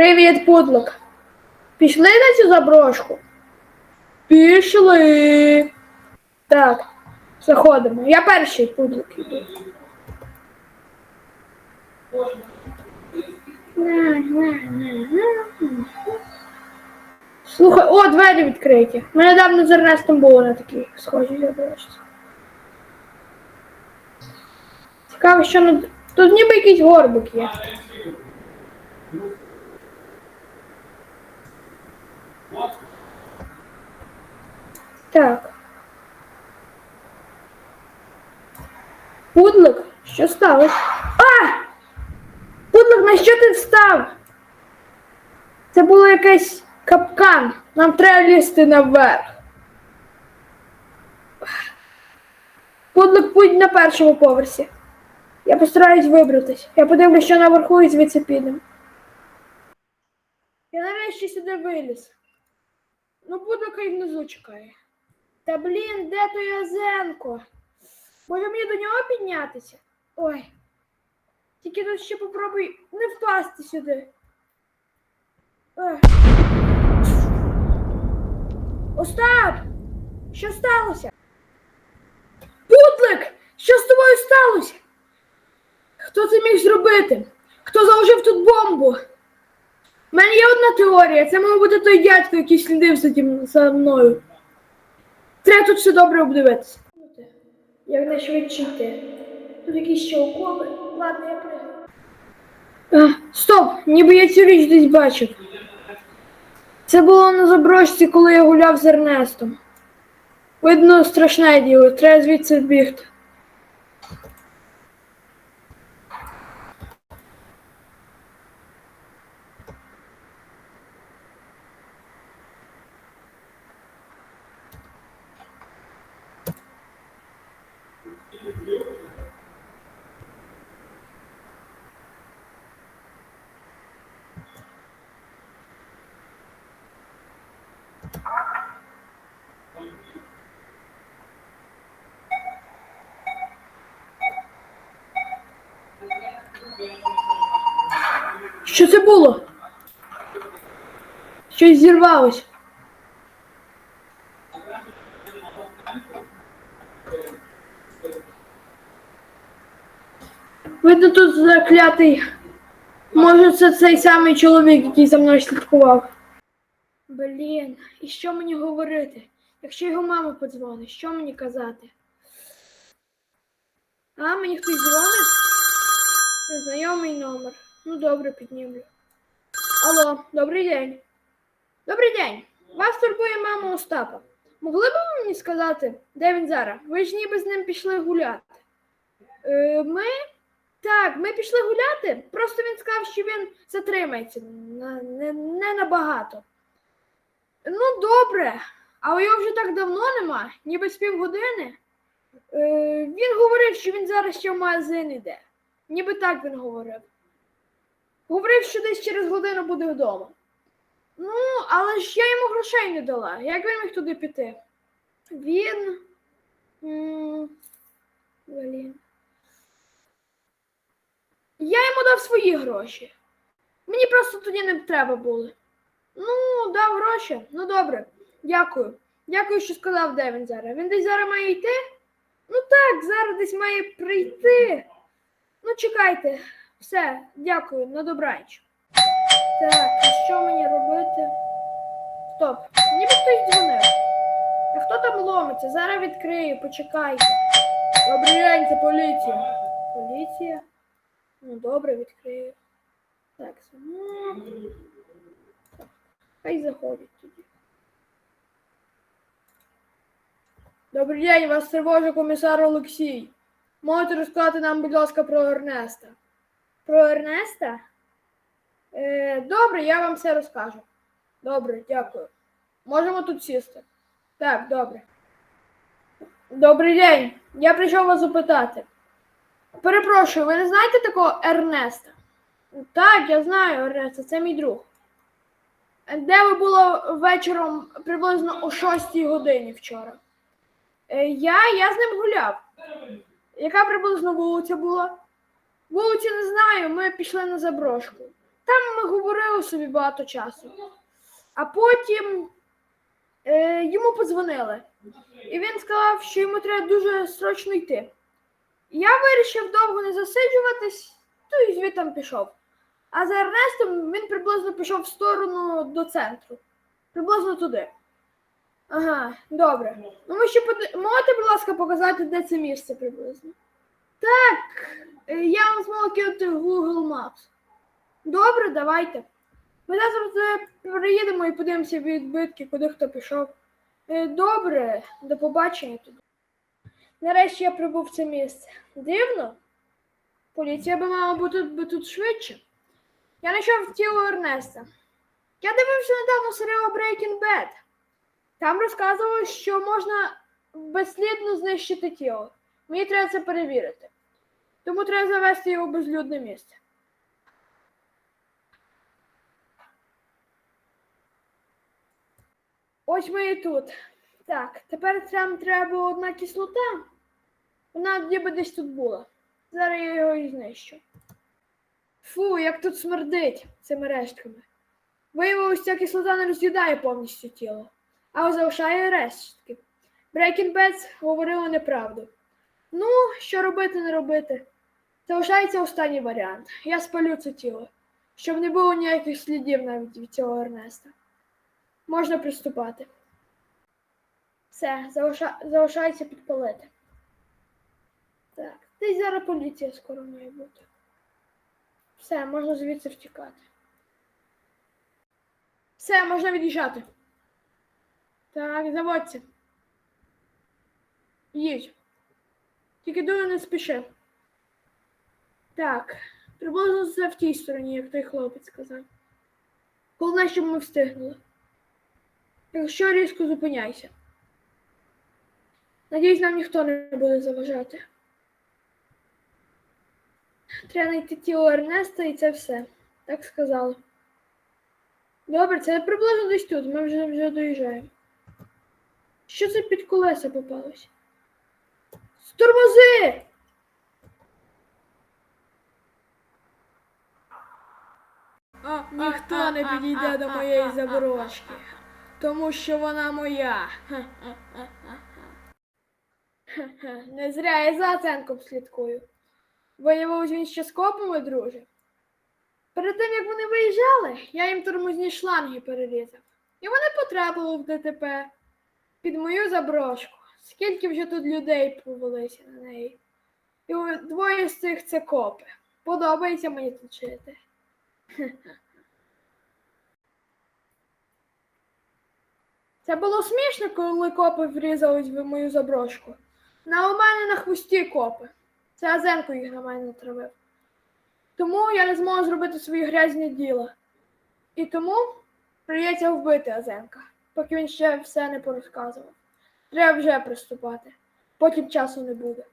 Привіт, пудлик. Пішли на цю заброшку? Пішли. Так, заходимо. Я перший пудлик іду. Слухай, о, двері відкриті. Ми недавно з Ернестом були на такій схожій заброшці. Цікаво, що на... тут ніби якийсь горбик є. Так. Пудлик, що сталося? А! Пудлик, на що ти встав? Це було якийсь капкан. Нам треба лізти наверх. Пудлик будь на першому поверсі. Я постараюсь вибратись. Я подивлюсь, що наверху і звідси підемо. Я нарешті сюди виліз. Ну, Пудлика і внизу чекає. Та блін, де той Язенко? Може мені до нього піднятися? Ой. Тільки тут ще попробуй не впасти сюди. Ех. Остап! Що сталося? Путлик! Що з тобою сталося? Хто це міг зробити? Хто заложив тут бомбу? У мене є одна теорія. Це мав бути той дядько, який слідив за мною. Треба тут все добре обдивитися. Якнайшвидше йти. Тут якісь ще околи. Ладно, я пригаю. Стоп! Ніби я цю річ десь бачив. Це було на заброшці, коли я гуляв з Ернестом. Видно, страшне діло, треба звідси бігти. Що це було? Щось зірвалось. Видно, тут заклятий. Може, це цей самий чоловік, який за мною слідкував. Блін, і що мені говорити? Якщо його мама подзвонить, що мені казати? А, мені хтось дзвонить? Незнайомий номер. Ну добре, піднімлю. Алло, добрий день. Добрий день. Вас турбує мама Остапа. Могли б ви мені сказати, де він зараз? Ви ж ніби з ним пішли гуляти. Е, ми? Так, ми пішли гуляти. Просто він сказав, що він затримається не, не набагато. Ну, добре. Але його вже так давно нема, ніби з півгодини. Е, він говорив, що він зараз ще в магазин іде. Ніби так він говорив. Говорив, що десь через годину буде вдома. Ну, але ж я йому грошей не дала. Як він міг туди піти? Він. Блін. Я йому дав свої гроші. Мені просто тоді не треба були. Ну, дав гроші. Ну добре. Дякую. Дякую, що сказав, де він зараз. Він десь зараз має йти? Ну так, зараз десь має прийти. Ну, чекайте. Все, дякую, на добраніч. Так, і що мені робити? Стоп, ніби хтось дзвонив. А хто там ломиться? Зараз відкрию, почекайте. Добрий день, це поліція. Поліція? Ну, добре, відкрию. Так, так, Хай заходять тоді. Добрий день, вас тривожить комісар Олексій. Можете розказати нам, будь ласка, про Ернеста. Про Ернеста? Е, добре, я вам все розкажу. Добре, дякую. Можемо тут сісти. Так, добре. Добрий день. Я прийшов вас запитати. Перепрошую, ви не знаєте такого Ернеста? Так, я знаю Ернеста, це мій друг. Де ви були вечором приблизно о 6 годині вчора? Е, я, я з ним гуляв. Яка приблизно вулиця була? Вулиці не знаю, ми пішли на заброшку. Там ми говорили собі багато часу. А потім е, йому подзвонили. І він сказав, що йому треба дуже срочно йти. Я вирішив довго не засиджуватись, то і звідти пішов. А за Ернестом він приблизно пішов в сторону до центру. Приблизно туди. Ага, добре. Ну ви ще поди... можете, будь ласка, показати, де це місце приблизно? Так, е, я вам зможу кинути Google Maps. Добре, давайте. Ми зараз приїдемо і подивимося відбитки, куди хто пішов. Е, Добре, до побачення тоді. Нарешті я прибув в це місце. Дивно. Поліція би мала бути би тут швидше. Я знайшов тіло Ернеста. Я дивився недавно серіал Breaking Bad. Там розказували, що можна безслідно знищити тіло. Мені треба це перевірити. Тому треба завести його в безлюдне місце. Ось ми і тут. Так, тепер нам треба одна кислота. Вона ніби десь тут була. Зараз я його і знищу. Фу, як тут смердить цими рештками. Виявилось, ця кислота не роз'їдає повністю тіло, а залишає рештки. Bad говорили неправду. Ну, що робити, не робити. Залишається останній варіант. Я спалю це тіло, щоб не було ніяких слідів навіть від цього Ернеста. Можна приступати. Все, залиша... залишається підпалити. Так, десь зараз поліція скоро має бути. Все, можна звідси втікати. Все, можна від'їжджати. Так, заводься. Їдь. Тільки дуже не спіши. Так, приблизно це в тій стороні, як той хлопець сказав. Головне, щоб ми встигнули. Якщо різко зупиняйся. Надіюсь, нам ніхто не буде заважати. Треба знайти тіло Ернеста і це все. Так сказали. Добре, це приблизно десь тут. Ми вже вже доїжджаємо. Що це під колеса попалось? Стормози! Ніхто не підійде до моєї заборочки, тому що вона моя. Хе-хе, Не зря я за оценком слідкую. Виявилось, він ще з копами, друже. Перед тим, як вони виїжджали, я їм тормозні шланги перерізав. І вони потрапили в ДТП під мою заброшку. Скільки вже тут людей повелися на неї. І двоє з цих це копи. Подобається мені тут жити. Це було смішно, коли копи врізались в мою заброшку. На у мене на хвості копи. Це Азенко їх на мене натравив. Тому я не зможу зробити свої грязні діла. І тому прийдеться вбити Азенка, поки він ще все не порозказував. Треба вже приступати. Потім часу не буде.